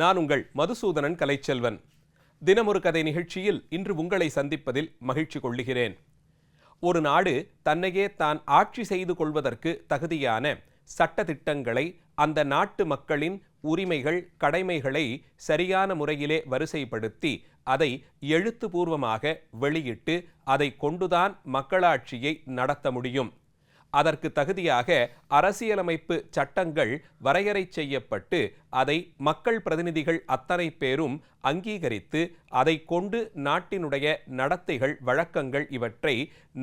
நான் உங்கள் மதுசூதனன் கலைச்செல்வன். தினமொரு கதை நிகழ்ச்சியில் இன்று உங்களை சந்திப்பதில் மகிழ்ச்சி கொள்ளுகிறேன். ஒரு நாடு தன்னையே தான் ஆட்சி செய்து கொள்வதற்கு தகுதியான சட்ட திட்டங்களை அந்த நாட்டு மக்களின் உரிமைகள் கடமைகளை சரியான முறையிலே வரிசைப்படுத்தி அதை எழுத்துப்பூர்வமாக வெளியிட்டு அதை கொண்டுதான் மக்களாட்சியை நடத்த முடியும். அதற்கு தகுதியாக அரசியலமைப்பு சட்டங்கள் வரையறை செய்யப்பட்டு அதை மக்கள் பிரதிநிதிகள் அத்தனை பேரும் அங்கீகரித்து அதை கொண்டு நாட்டினுடைய நடத்தைகள் வழக்கங்கள் இவற்றை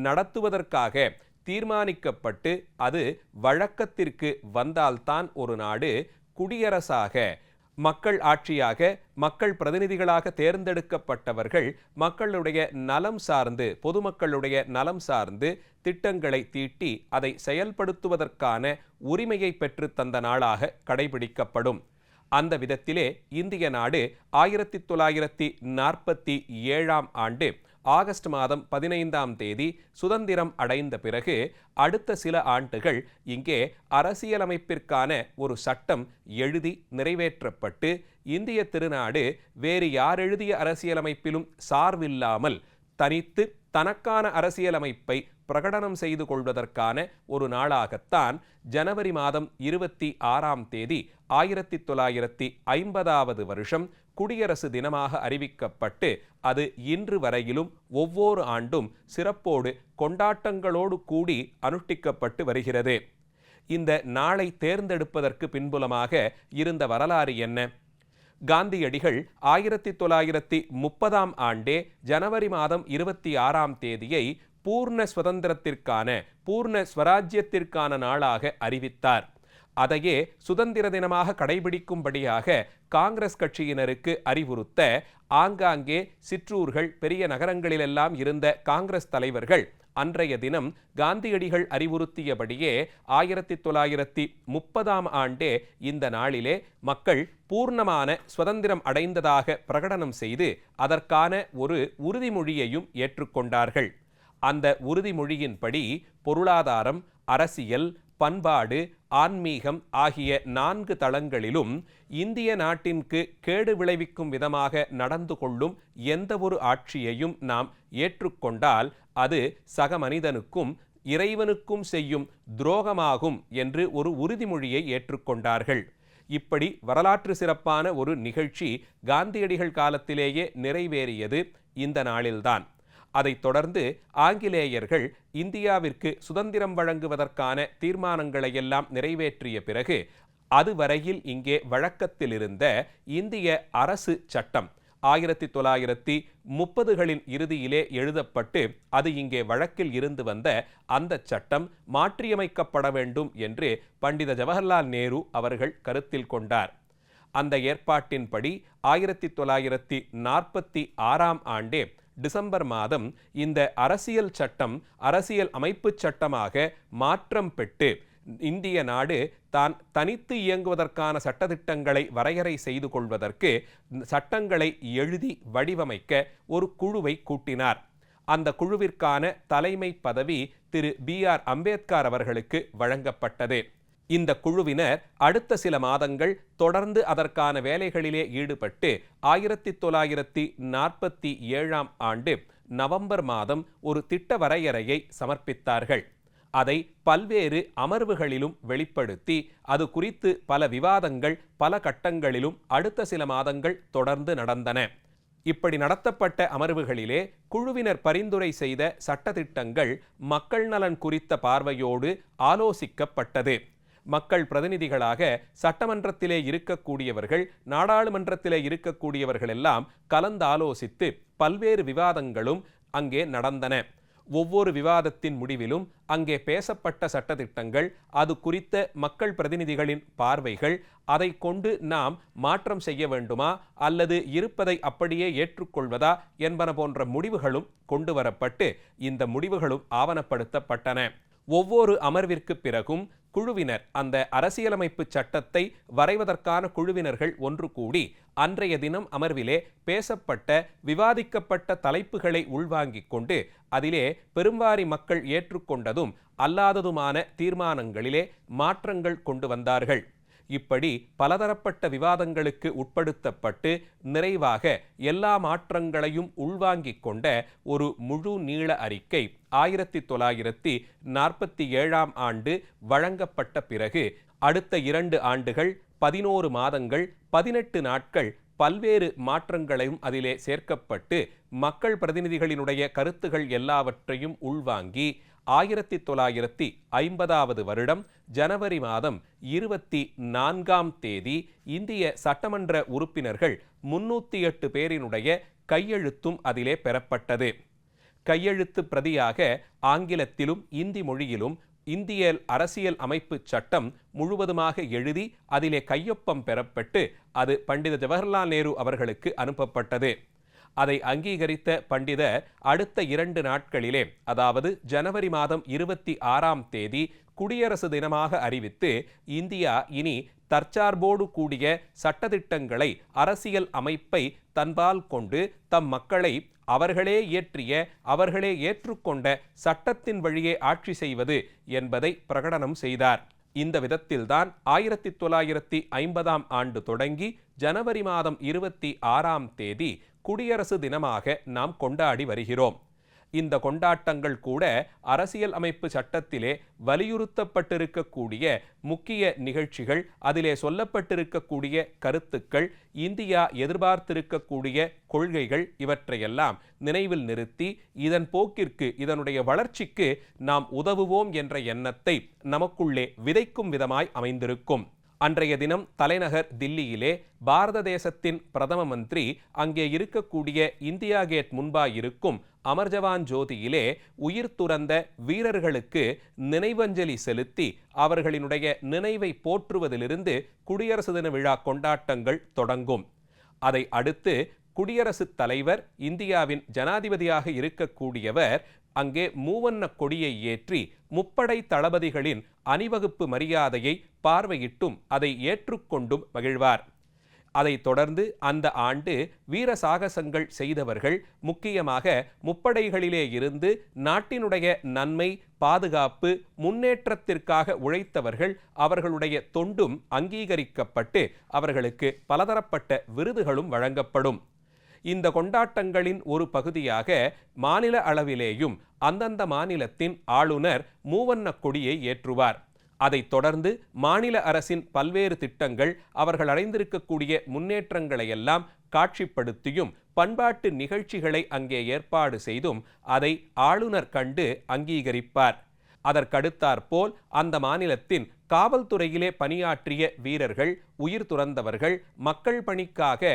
நடத்துவதற்காக தீர்மானிக்கப்பட்டு அது வழக்கத்திற்கு வந்தால்தான் ஒரு நாடு குடியரசாக மக்கள் ஆட்சியாக மக்கள் பிரதிநிதிகளாக தேர்ந்தெடுக்கப்பட்டவர்கள் மக்களுடைய நலம் சார்ந்து பொதுமக்களுடைய நலம் சார்ந்து திட்டங்களை தீட்டி அதை செயல்படுத்துவதற்கான உரிமையை பெற்று தந்த நாளாக கடைபிடிக்கப்படும். அந்த விதத்திலே இந்திய நாடு ஆயிரத்தி தொள்ளாயிரத்தி நாற்பத்தி ஏழாம் ஆண்டு ஆகஸ்ட் மாதம் பதினைந்தாம் தேதி சுதந்திரம் அடைந்த பிறகு அடுத்த சில ஆண்டுகள் இங்கே அரசியலமைப்பிற்கான ஒரு சட்டம் எழுதி நிறைவேற்றப்பட்டு இந்திய திருநாடு வேறு யார் எழுதிய அரசியலமைப்பிலும் சார்பில்லாமல் தனித்து தனக்கான அரசியலமைப்பை பிரகடனம் செய்து கொள்வதற்கான ஒரு நாளாகத்தான் ஜனவரி மாதம் இருபத்தி ஆறாம் தேதி ஆயிரத்தி தொள்ளாயிரத்தி ஐம்பதாவது வருஷம் குடியரசு தினமாக அறிவிக்கப்பட்டு அது இன்று வரையிலும் ஒவ்வொரு ஆண்டும் சிறப்போடு கொண்டாட்டங்களோடு கூடி அனுஷ்டிக்கப்பட்டு வருகிறது. இந்த நாளை தேர்ந்தெடுப்பதற்கு பின்புலமாக இருந்த வரலாறு என்ன? காந்தியடிகள் ஆயிரத்தி தொள்ளாயிரத்தி முப்பதாம் ஆண்டே ஜனவரி மாதம் இருபத்தி ஆறாம் தேதியை பூர்ண சுதந்திரத்திற்கான பூர்ண ஸ்வராஜ்யத்திற்கான நாளாக அறிவித்தார். அதையே சுதந்திர தினமாக கடைபிடிக்கும்படியாக காங்கிரஸ் கட்சியினருக்கு அறிவுறுத்த ஆங்காங்கே சிற்றூர்கள் பெரிய நகரங்களிலெல்லாம் இருந்த காங்கிரஸ் தலைவர்கள் அன்றைய தினம் காந்தியடிகள் அறிவுறுத்தியபடியே ஆயிரத்தி தொள்ளாயிரத்தி முப்பதாம் ஆண்டே இந்த நாளிலே மக்கள் பூர்ணமான சுதந்திரம் அடைந்ததாக பிரகடனம் செய்து அதற்கான ஒரு உறுதிமொழியையும் ஏற்றுக்கொண்டார்கள். அந்த உறுதிமொழியின்படி பொருளாதாரம் அரசியல் பண்பாடு ஆன்மீகம் ஆகிய நான்கு தளங்களிலும் இந்திய நாட்டிற்கு கேடு விளைவிக்கும் விதமாக நடந்து கொள்ளும் எந்தவொரு ஆட்சியையும் நாம் ஏற்றுக்கொண்டால் அது சக மனிதனுக்கும் இறைவனுக்கும் செய்யும் துரோகமாகும் என்று ஒரு உறுதிமொழியை ஏற்றுக்கொண்டார்கள். இப்படி வரலாற்று சிறப்பான ஒரு நிகழ்ச்சி காந்தியடிகள் காலத்திலேயே நிறைவேறியது இந்த நாளில்தான். அதைத் தொடர்ந்து ஆங்கிலேயர்கள் இந்தியாவிற்கு சுதந்திரம் வழங்குவதற்கான தீர்மானங்களையெல்லாம் நிறைவேற்றிய பிறகு அதுவரையில் இங்கே வழக்கத்தில் இருந்த இந்திய அரசு சட்டம் ஆயிரத்தி தொள்ளாயிரத்தி முப்பதுகளின் இறுதியிலே எழுதப்பட்டு அது இங்கே வழக்கில் இருந்து வந்த அந்த சட்டம் மாற்றியமைக்கப்பட வேண்டும் என்று பண்டித ஜவஹர்லால் நேரு அவர்கள் கருத்தில் கொண்டார். அந்த ஏற்பாட்டின்படி ஆயிரத்தி தொள்ளாயிரத்தி நாற்பத்தி ஆறாம் ஆண்டே டிசம்பர் மாதம் இந்த அரசியல் சட்டம் அரசியல் அமைப்புச் சட்டமாக மாற்றம் பெற்று இந்திய நாடு தான் தனித்து இயங்குவதற்கான சட்டத்திட்டங்களை வரையறை செய்து கொள்வதற்கு சட்டங்களை எழுதி வடிவமைக்க ஒரு குழுவை கூட்டினார். அந்த குழுவிற்கான தலைமை பதவி திரு பி ஆர் அம்பேத்கர் அவர்களுக்கு வழங்கப்பட்டது. இந்த குழுவினர் அடுத்த சில மாதங்கள் தொடர்ந்து அதற்கான வேலைகளிலே ஈடுபட்டு ஆயிரத்தி தொள்ளாயிரத்தி நாற்பத்தி ஏழாம் ஆண்டு நவம்பர் மாதம் ஒரு திட்ட வரையறையை சமர்ப்பித்தார்கள். அதை பல்வேறு அமர்வுகளிலும் வெளிப்படுத்தி அது குறித்து பல விவாதங்கள் பல கட்டங்களிலும் அடுத்த சில மாதங்கள் தொடர்ந்து நடந்தன. இப்படி நடத்தப்பட்ட அமர்வுகளிலே குழுவினர் பரிந்துரை செய்த சட்டத்திட்டங்கள் மக்கள் நலன் குறித்த பார்வையோடு ஆலோசிக்கப்பட்டது. மக்கள் பிரதிநிதிகளாக சட்டமன்றத்திலே இருக்கக்கூடியவர்கள் நாடாளுமன்றத்திலே இருக்கக்கூடியவர்கள் எல்லாம் கலந்தாலோசித்து பல்வேறு விவாதங்களும் அங்கே நடந்தன. ஒவ்வொரு விவாதத்தின் முடிவிலும் அங்கே பேசப்பட்ட சட்டத்திட்டங்கள் அது குறித்த மக்கள் பிரதிநிதிகளின் பார்வைகள் அதை கொண்டு நாம் மாற்றம் செய்ய வேண்டுமா அல்லது இருப்பதை அப்படியே ஏற்றுக்கொள்வதா என்பன போன்ற முடிவுகளும் கொண்டு வரப்பட்டு இந்த முடிவுகளும் ஆவணப்படுத்தப்பட்டன. ஒவ்வொரு அமர்விற்கு பிறகும் குழுவினர் அந்த அரசியலமைப்பு சட்டத்தை வரைவதற்கான குழுவினர்கள் ஒன்று கூடி அன்றைய தினம் அமர்விலே பேசப்பட்ட விவாதிக்கப்பட்ட தலைப்புகளை உள்வாங்கிக் கொண்டு அதிலே பெரும்பாரி மக்கள் ஏற்றுக்கொண்டதும் அல்லாததுமான தீர்மானங்களிலே மாற்றங்கள் கொண்டு வந்தார்கள். இப்படி பலதரப்பட்ட விவாதங்களுக்கு உட்படுத்தப்பட்டு நிறைவாக எல்லா மாற்றங்களையும் உள்வாங்கிக் கொண்ட ஒரு முழு நீள அறிக்கை ஆயிரத்தி தொள்ளாயிரத்தி நாற்பத்தி ஏழாம் ஆண்டு வழங்கப்பட்ட பிறகு அடுத்த இரண்டு ஆண்டுகள் பதினோரு மாதங்கள் பதினெட்டு நாட்கள் பல்வேறு மாற்றங்களையும் அதிலே சேர்க்கப்பட்டு மக்கள் பிரதிநிதிகளினுடைய கருத்துகள் எல்லாவற்றையும் உள்வாங்கி ஆயிரத்தி தொள்ளாயிரத்தி ஐம்பதாவது வருடம் ஜனவரி மாதம் இருபத்தி நான்காம் தேதி இந்திய சட்டமன்ற உறுப்பினர்கள் முன்னூத்தி எட்டு பேரினுடைய கையெழுத்தும் அதிலே பெறப்பட்டது. கையெழுத்து பிரதியாக ஆங்கிலத்திலும் இந்தி மொழியிலும் இந்திய அரசியல் அமைப்பு சட்டம் முழுவதுமாக எழுதி அதிலே கையொப்பம் பெறப்பட்டு அது பண்டித ஜவஹர்லால் நேரு அவர்களுக்கு அனுப்பப்பட்டது. அதை அங்கீகரித்த பண்டிதர் அடுத்த இரண்டு நாட்களிலே அதாவது ஜனவரி மாதம் இருபத்தி ஆறாம் தேதி குடியரசு தினமாக அறிவித்து இந்தியா இனி தற்சார்போடு கூடிய சட்டதிட்டங்களை அரசியல் அமைப்பை தன்பால் கொண்டு தம் மக்களை அவர்களே இயற்றிய அவர்களே ஏற்றுக்கொண்ட சட்டத்தின் வழியே ஆட்சி செய்வது என்பதை பிரகடனம் செய்தார். இந்த விதத்தில்தான் ஆயிரத்தி தொள்ளாயிரத்தி ஐம்பதாம் ஆண்டு தொடங்கி ஜனவரி மாதம் இருபத்தி ஆறாம் தேதி குடியரசு தினமாக நாம் கொண்டாடி வருகிறோம். இந்த கொண்டாட்டங்கள் கூட அரசியல் அமைப்பு சட்டத்திலே வலியுறுத்தப்பட்டிருக்கக்கூடிய முக்கிய நிகழ்ச்சிகள் அதிலே சொல்லப்பட்டிருக்கக்கூடிய கருத்துக்கள் இந்தியா எதிர்பார்த்திருக்கக்கூடிய கொள்கைகள் இவற்றையெல்லாம் நினைவில் நிறுத்தி இதன் போக்கிற்கு இதனுடைய வளர்ச்சிக்கு நாம் உதவுவோம் என்ற எண்ணத்தை நமக்குள்ளே விதைக்கும் விதமாய் அமைந்திருக்கும். அன்றைய தினம் தலைநகர் தில்லியிலே பாரத தேசத்தின் பிரதம மந்திரி அங்கே இருக்கக்கூடிய இந்தியா கேட் முன்பாய் இருக்கும் அமர்ஜவான் ஜோதியிலே உயிர் துறந்த வீரர்களுக்கு நினைவஞ்சலி செலுத்தி அவர்களினுடைய நினைவை போற்றுவதிலிருந்து குடியரசு தின விழா கொண்டாட்டங்கள் தொடங்கும். அதை அடுத்து குடியரசுத் தலைவர் இந்தியாவின் ஜனாதிபதியாக இருக்கக்கூடியவர் அங்கே மூவண்ண கொடியை ஏற்றி முப்படை தளபதிகளின் அணிவகுப்பு மரியாதையை பார்வையிட்டும் அதை ஏற்றுக்கொண்டும் மகிழ்வார். அதைத் தொடர்ந்து அந்த ஆண்டு வீர சாகசங்கள் செய்தவர்கள் முக்கியமாக முப்படைகளிலே இருந்து நாட்டினுடைய நன்மை பாதுகாப்பு முன்னேற்றத்திற்காக உழைத்தவர்கள் அவர்களுடைய தொண்டும் அங்கீகரிக்கப்பட்டு அவர்களுக்கு பலதரப்பட்ட விருதுகளும் வழங்கப்படும். இந்த கொண்டாட்டங்களின் ஒரு பகுதியாக மாநில அளவிலேயும் அந்தந்த மாநிலத்தின் ஆளுநர் மூவண்ண கொடியை ஏற்றுவார். அதைத் தொடர்ந்து மாநில அரசின் பல்வேறு திட்டங்கள் அவர்கள் அடைந்திருக்கக்கூடிய முன்னேற்றங்களையெல்லாம் காட்சிப்படுத்தியும் பண்பாட்டு நிகழ்ச்சிகளை அங்கே ஏற்பாடு செய்தும் அதை ஆளுநர் கண்டு அங்கீகரிப்பார். அதற்கடுத்தாற்போல் அந்த மாநிலத்தின் காவல்துறையிலே பணியாற்றிய வீரர்கள் உயிர் துறந்தவர்கள் மக்கள் பணிக்காக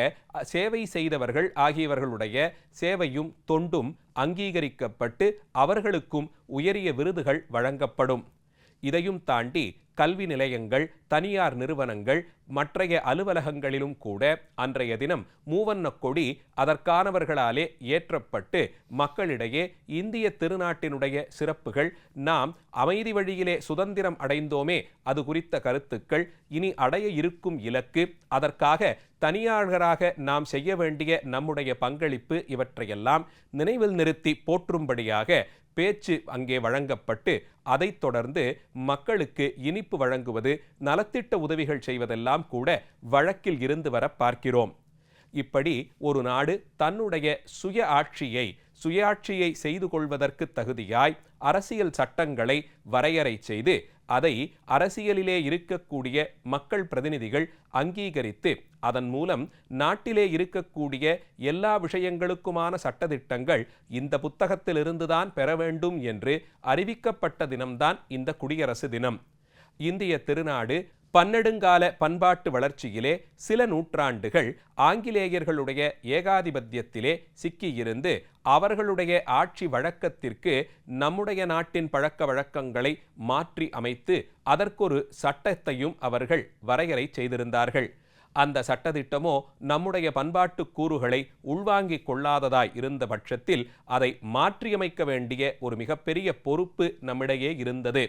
சேவை செய்தவர்கள் ஆகியவர்களுடைய சேவையும் தொண்டும் அங்கீகரிக்கப்பட்டு அவர்களுக்கும் உயரிய விருதுகள் வழங்கப்படும். இதையும் தாண்டி கல்வி நிலையங்கள் தனியார் நிறுவனங்கள் மற்றைய அலுவலகங்களிலும் கூட அன்றைய தினம் மூவண்ண கொடி அதற்கானவர்களாலே ஏற்றப்பட்டு மக்களிடையே இந்திய திருநாட்டினுடைய சிறப்புகள் நாம் அமைதி வழியிலே சுதந்திரம் அடைந்தோமே அது குறித்த கருத்துக்கள் இனி அடைய இருக்கும் இலக்கு அதற்காக தனியாளராக நாம் செய்ய வேண்டிய நம்முடைய பங்களிப்பு இவற்றையெல்லாம் நினைவில் நிறுத்தி போற்றும்படியாக பேச்சு அங்கே வழங்கப்பட்டு அதைத் தொடர்ந்து மக்களுக்கு இனிப்பு வழங்குவது நலத்திட்ட உதவிகள் செய்வதெல்லாம் கூட வழக்கில் இருந்து வர பார்க்கிறோம். இப்படி ஒரு நாடு தன்னுடைய சுய ஆட்சியை சுயாட்சியை செய்து கொள்வதற்கு தகுதியாய் அரசியல் சட்டங்களை வரையறை செய்து அதை அரசியலிலே இருக்கக்கூடிய மக்கள் பிரதிநிதிகள் அங்கீகரித்து அதன் மூலம் நாட்டிலே இருக்கக்கூடிய எல்லா விஷயங்களுக்குமான சட்டதிட்டங்கள் இந்த புத்தகத்திலிருந்துதான் பெற வேண்டும் என்று அறிவிக்கப்பட்ட தினம்தான் இந்த குடியரசு தினம். இந்திய திருநாடு பன்னெடுங்கால பண்பாட்டு வளர்ச்சியிலே சில நூற்றாண்டுகள் ஆங்கிலேயர்களுடைய ஏகாதிபத்தியத்திலே சிக்கியிருந்து அவர்களுடைய ஆட்சி வழக்கத்திற்கு நம்முடைய நாட்டின் பழக்க வழக்கங்களை மாற்றி அமைத்து அதற்கொரு சட்டத்தையும் அவர்கள் வரையறை செய்திருந்தார்கள். அந்த சட்டத்திட்டமோ நம்முடைய பண்பாட்டு கூறுகளை உள்வாங்கிக் கொள்ளாததாய் இருந்த பட்சத்தில் அதை மாற்றியமைக்க வேண்டிய ஒரு மிகப்பெரிய பொறுப்பு நம்மிடையே இருந்தது.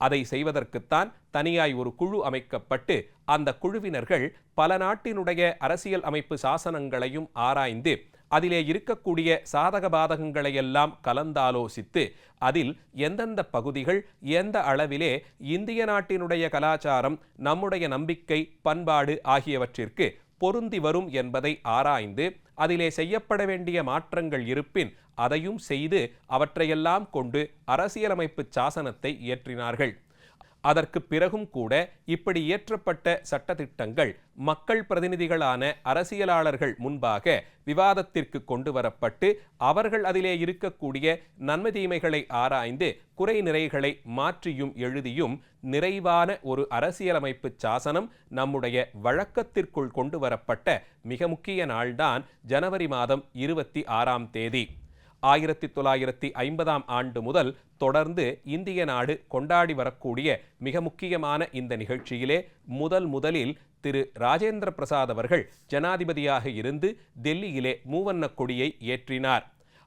அதை செய்வதற்குத்தான் தனியாய் ஒரு குழு அமைக்கப்பட்டு அந்த குழுவினர்கள் பல நாட்டினுடைய அரசியல் அமைப்பு சாசனங்களையும் ஆராய்ந்து அதிலே இருக்கக்கூடிய சாதக பாதகங்களையெல்லாம் கலந்தாலோசித்து அதில் எந்தெந்த பகுதிகள் எந்த அளவிலே இந்திய நாட்டினுடைய கலாச்சாரம் நம்முடைய நம்பிக்கை பண்பாடு ஆகியவற்றிற்கு பொருந்தி வரும் என்பதை ஆராய்ந்து அதிலே செய்யப்பட வேண்டிய மாற்றங்கள் இருப்பின் அதையும் செய்து அவற்றையெல்லாம் கொண்டு அரசியலமைப்பு சாசனத்தை இயற்றினார்கள். அதற்கு பிறகும் கூட இப்படி இயற்றப்பட்ட சட்டத்திட்டங்கள் மக்கள் பிரதிநிதிகளான அரசியலாளர்கள் முன்பாக விவாதத்திற்கு கொண்டு வரப்பட்டு அவர்கள் அதிலே இருக்கக்கூடிய நன்மை தீமைகளை ஆராய்ந்து குறை நிறைகளை மாற்றியும் எழுதியும் நிறைவான ஒரு அரசியலமைப்பு சாசனம் நம்முடைய வழக்கத்திற்குள் கொண்டு வரப்பட்ட மிக முக்கிய நாள்தான் ஜனவரி மாதம் இருபத்தி ஆறாம் தேதி. ஆயிரத்தி தொள்ளாயிரத்தி ஐம்பதாம் ஆண்டு முதல் தொடர்ந்து இந்திய நாடு கொண்டாடி வரக்கூடிய மிக முக்கியமான இந்த நிகழ்ச்சியிலே முதல் முதலில் திரு ராஜேந்திர பிரசாத் அவர்கள் ஜனாதிபதியாக இருந்து டெல்லியிலே மூவண்ண கொடியை ஏற்றினார்.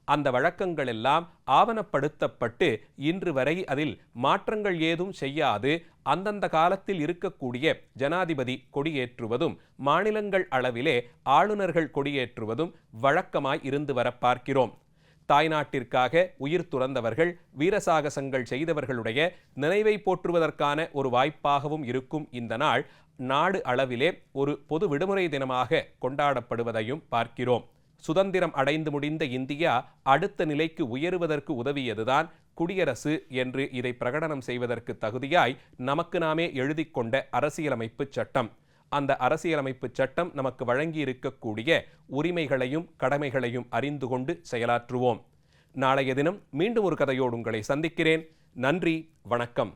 அந்த வழக்கங்கள் எல்லாம் ஆவணப்படுத்தப்பட்டு இன்று வரை அதில் மாற்றங்கள் ஏதும் செய்யாது. அந்தந்த காலத்தில் இருக்கக்கூடிய ஜனாதிபதி கொடியேற்றுவதும் மாநிலங்கள் அளவிலே ஆளுநர்கள் கொடியேற்றுவதும் வழக்கமாய் இருந்து வர பார்க்கிறோம். தாய்நாட்டிற்காக உயிர் துறந்தவர்கள் வீரசாகசங்கள் செய்தவர்களுடைய நினைவை போற்றுவதற்கான ஒரு வாய்ப்பாகவும் இருக்கும் இந்த நாள் நாடு அளவிலே ஒரு பொது விடுமுறை தினமாக கொண்டாடப்படுவதையும் பார்க்கிறோம். சுதந்திரம் அடைந்து முடிந்த இந்தியா அடுத்த நிலைக்கு உயருவதற்கு உதவியதுதான் குடியரசு என்று இதை பிரகடனம் செய்வதற்கு தகுதியாய் நமக்கு நாமே எழுதி கொண்ட அரசியலமைப்பு சட்டம். அந்த அரசியலமைப்பு சட்டம் நமக்கு வழங்கி இருக்கக்கூடிய உரிமைகளையும் கடமைகளையும் அறிந்து கொண்டு செயலாற்றுவோம். நாளைய தினம் மீண்டும் ஒரு கதையோடு உங்களை சந்திக்கிறேன். நன்றி வணக்கம்.